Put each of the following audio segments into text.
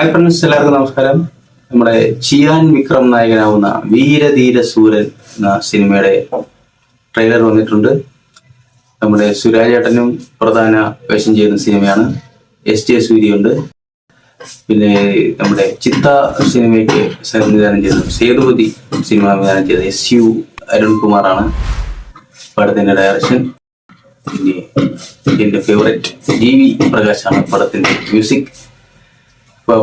Hi friends എല്ലാവർക്കും നമസ്കാരം. നമ്മുടെ ചിയാൻ വിക്രം നായകനാവുന്ന വീരധീര സൂരൻ എന്ന സിനിമയുടെ ട്രെയിലർ വന്നിട്ടുണ്ട്. നമ്മുടെ സുരാജേട്ടനും പ്രധാന വേഷം ചെയ്യുന്ന സിനിമയാണ്. എസ് ജെ സൂര്യയുണ്ട്. പിന്നെ നമ്മുടെ ചിത്ത സിനിമയ്ക്ക് സംവിധാനം ചെയ്ത സേതുപതി സിനിമ സംവിധാനം ചെയ്ത എസ് യു അരുൺകുമാറാണ് പടത്തിന്റെ ഡയറക്ഷൻ പിന്നെ എന്റെ ഫേവറേറ്റ് ജി വി പ്രകാശാണ് പടത്തിന്റെ മ്യൂസിക്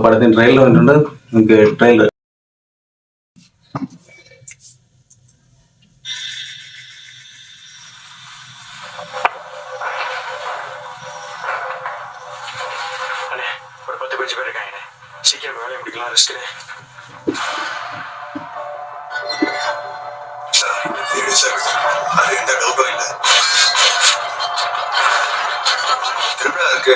పడితే ట్రైల్లో ఏంటంటే ఇంక ట్రైలర్ சீக்கிரம் வேலையை முடிக்கலாம் ரிஸ்க் அது எந்த டவுட்டும் இல்லை. திருவிழா இருக்கு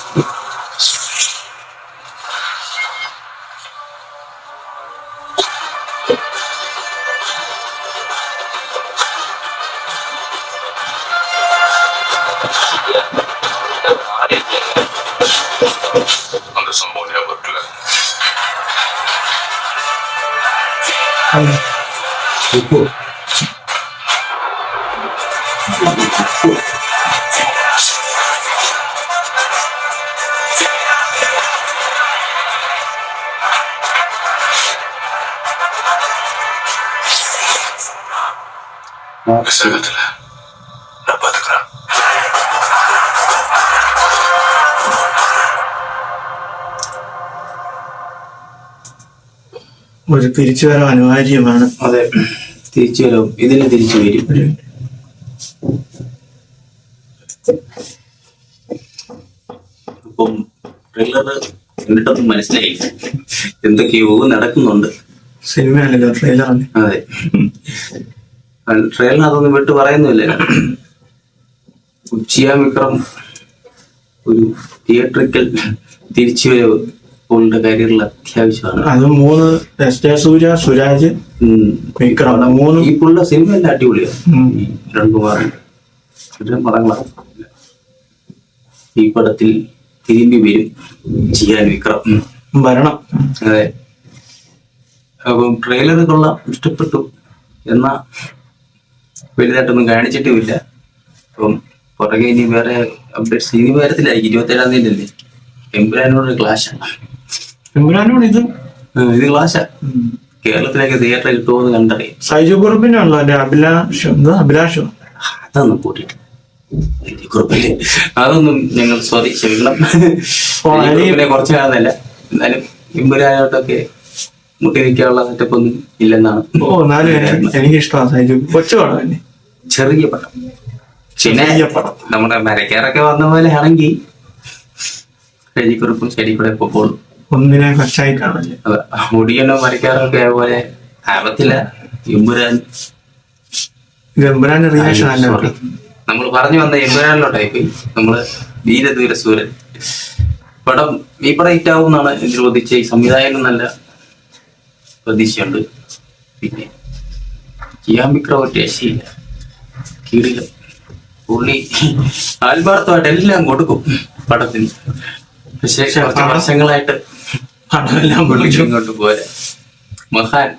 under somebody I would plan. 좋고 Mesela kadar. ഒരു തിരിച്ചുവരവ് അനിവാര്യമാണ്. അതെ. തിരിച്ചു വരും ഇതിന് തിരിച്ചു വരും. അപ്പം ട്രെയിലർ കണ്ടിട്ടൊന്നും മനസ്സിലായി എന്തൊക്കെയോ നടക്കുന്നുണ്ട്. സിനിമയാണല്ലോ ട്രെയിലറാണ് അതെ. ട്രെയിലർ അതൊന്നും വിട്ട് പറയുന്നില്ല. ഉച്ചിയ വിക്രം ഒരു തിയേറ്ററിക്കൽ തിരിച്ചുവരവ് പുള്ളിയുടെ കരിയറിൽ അത്യാവശ്യമാണ്. അത് മൂന്ന് എസ് ജെ സൂര്യ സുരാജ്. വിക്രം. മൂന്ന് ഈ പുള്ളിയുടെ സിനിമ എല്ലാം അടിപൊളിയാണ്. രണ്ടുമാറിന്റെ പടങ്ങളാണ്. ഈ പടത്തിൽ തിരുമ്പി വരും ചെയ്യാൻ വിക്രം. വരണം. അതെ. അപ്പം ട്രെയിലർ കൊള്ളാം ഇഷ്ടപ്പെട്ടു. എന്നാ വലുതായിട്ടൊന്നും കാണിച്ചിട്ടുമില്ല. അപ്പം പുറകെ ഇനി വേറെ അപ്ഡേറ്റ്സ് ഇനി വരത്തിലായിരിക്കും. ഇരുപത്തേഴാം തീയതി അല്ലേ എമ്പുരാനോട് ക്ലാഷാണ് എമ്പുരാനോട് ഇത്? ഇത് ക്ലാഷാ. കേരളത്തിലേക്ക് തിയേറ്റർ കിട്ടുമോ കണ്ടറിയാം. സൈജു കുറുപ്പിനാണല്ലോ എന്റെ അഭിലാഷ് എന്താ അഭിലാഷോ? അതൊന്നും കൂട്ടിട്ട് അതൊന്നും ഞങ്ങൾ സ്വാതി ക്ഷമിക്കണം. കുറച്ച് കാണുന്നില്ല. എന്നാലും എമ്പുരാനോട്ടൊക്കെ മുട്ടി നിൽക്കാനുള്ള സെറ്റപ്പ് ഒന്നും ഇല്ലെന്നാണ്. ഓ എന്നാലും എനിക്ക് സൈജു. കൊച്ചു പടം തന്നെ ചെറിയ പടം. പിന്നെ നമ്മുടെ മരക്കാരൊക്കെ വന്ന പോലെ ആണെങ്കിൽ ശരിക്കുറിപ്പും ശരിക്കൂടെ പോകുള്ളൂ ഒന്നിനെ കൊച്ചായി കാണല്ലേ മുടിയനോ മരക്കാരൊക്കെ ആയ പോലെ ആവത്തില്ല എമ്പുരാൻ ഇത് എമ്പുരാന്റെ റിയാക്ഷൻ അല്ല നമ്മൾ പറഞ്ഞു വന്ന എമ്പുരാനിലോട്ടായി പോയി നമ്മൾ ധീരദൂര സൂരൻ പടം ഈ പടം ഹിറ്റാവും എന്നാണ് പ്രതീക്ഷ ഈ സംവിധായകൻ നല്ല പ്രതീക്ഷയുണ്ട്. പിന്നെ കിയാൻ വിക്രം ഒരു രക്ഷയില്ല. കീഴിലും പുള്ളി ആത്മാർത്ഥമായിട്ട് എല്ലാം കൊടുക്കും പടത്തിന്. ശേഷം കുറച്ച് വർഷങ്ങളായിട്ട് പടമെല്ലാം പുള്ളിക്ക് പോരാ. മഹാൻ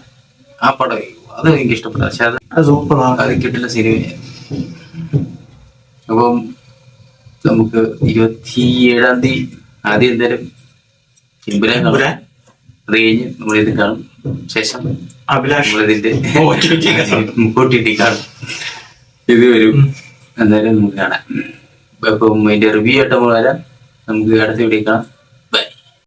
ആ പടം അത് എനിക്ക് ഇഷ്ടപ്പെട്ടു. പക്ഷെ അത് അത് സൂപ്പറാണ് അത് കിട്ടില്ല സിനിമ അപ്പം നമുക്ക് ഇരുപത്തി ഏഴാം തീയതി ആദ്യം എന്തായാലും എമ്പുരാൻ കാണാം? അത് കഴിഞ്ഞ് നമ്മളിത് കാണും. ശേഷം നമ്മളിതിന്റെ. OTT കാണും. ഇത് വരും. എന്തായാലും നമുക്ക് കാണാം. അപ്പം അതിന്റെ റിവ്യൂ ആയിട്ട് നമ്മൾ വരാം. നമുക്ക് അടുത്ത വീഡിയോ കാണാം.